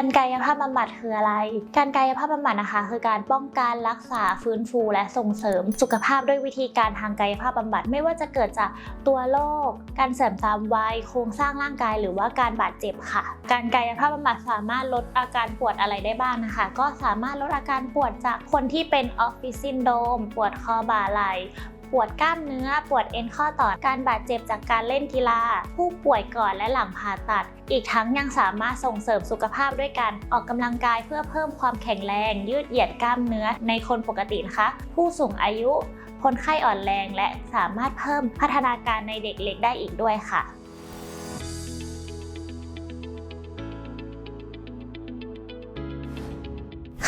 การกายภาพบำบัดคืออะไร การกายภาพบำบัดนะคะ คือการป้องกันรักษาฟื้นฟูและส่งเสริมสุขภาพด้วยวิธีการทางกายภาพบำบัดไม่ว่าจะเกิดจากตัวโรคการเสริมสร้างวัยโครงสร้างร่างกายหรือว่าการบาดเจ็บค่ะ การกายภาพบำบัดสามารถลดอาการปวดอะไรได้บ้างนะคะ ก็สามารถลดอาการปวดจากคนที่เป็นออฟฟิศซินโดรมปวดคอบ่าไหล่ ปวดกล้ามเนื้อ ปวดเอ็นข้อต่อ การบาดเจ็บจากการเล่นกีฬา ผู้ป่วยก่อนและหลังผ่าตัด อีกทั้งยังสามารถส่งเสริมสุขภาพด้วยการออกกำลังกายเพื่อเพิ่มความแข็งแรง ยืดเหยียดกล้ามเนื้อในคนปกตินะคะ ผู้สูงอายุ คนไข้อ่อนแรงและสามารถเพิ่มพัฒนาการในเด็กเล็กได้อีกด้วยค่ะ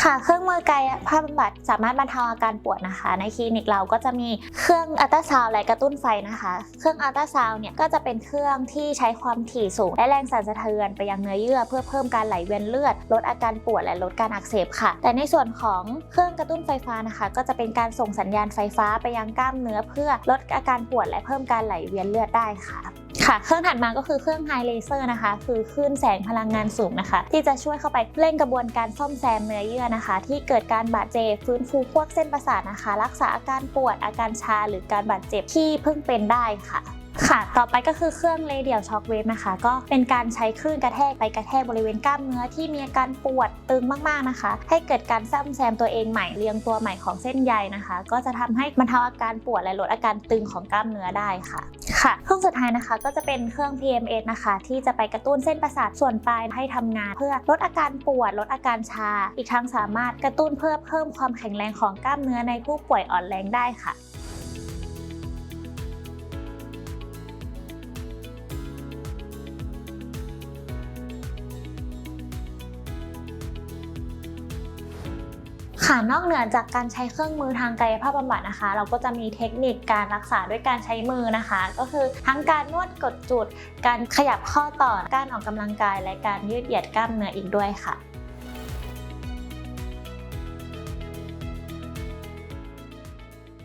ค่ะ เครื่องมือกายภาพบำบัดสามารถบรรเทาอาการปวดนะคะ ในคลินิกเราก็จะมีเครื่องอัลตราซาวด์และกระตุ้นไฟนะคะ เครื่องอัลตราซาวด์เนี่ยก็จะเป็นเครื่องที่ใช้ความถี่สูงและแรงสั่นสะเทือนไปยังเนื้อเยื่อ เพื่อเพิ่มการไหลเวียนเลือด ลดอาการปวดและลดการอักเสบค่ะ แต่ในส่วนของเครื่องกระตุ้นไฟฟ้านะคะ ก็จะเป็นการส่งสัญญาณไฟฟ้าไปยังกล้ามเนื้อเพื่อลดอาการปวดและเพิ่มการไหลเวียนเลือดได้ค่ะ ค่ะ เครื่องถัดมาก็คือเครื่องไฮเลเซอร์นะคะ คือคลื่นแสงพลังงานสูงนะคะ ที่จะช่วยเข้าไปเร่งกระบวนการซ่อมแซมเนื้อเยื่อนะคะ ที่เกิดการบาดเจ็บฟื้นฟูพวกเส้นประสาทนะคะ รักษาอาการปวดอาการชาหรือการบาดเจ็บที่เพิ่งเป็นได้ค่ะ ค่ะ ต่อไปก็คือเครื่องเรเดียลช็อคเวฟนะคะ ก็เป็นการใช้คลื่นกระแทกไปกระแทกบริเวณกล้ามเนื้อที่มีอาการปวดตึงมากๆนะคะ ให้เกิดการซ่อมแซมตัวเองใหม่เรียงตัวใหม่ของเส้นใยนะคะ ก็จะทำให้บรรเทาอาการปวดและลดอาการตึงของกล้ามเนื้อได้ค่ะค่ะเครื่องสุดท้ายนะคะก็จะเป็นเครื่อง PMS นะคะ ที่จะไปกระตุ้นเส้นประสาทส่วนปลายให้ทำงาน เพื่อลดอาการปวดลดอาการชา อีกทั้งสามารถกระตุ้นเพื่อเพิ่มความแข็งแรงของกล้ามเนื้อในผู้ป่วยอ่อนแรงได้ค่ะ ค่ะนอกเหนือจากการใช้เครื่องมือทางกายภาพบำบัดนะคะ เราก็จะมีเทคนิคการรักษาด้วยการใช้มือนะคะ ก็คือทั้งการนวดกดจุด การขยับข้อต่อการออกกำลังกาย และการยืดเหยียดกล้ามเนื้ออีกด้วยค่ะ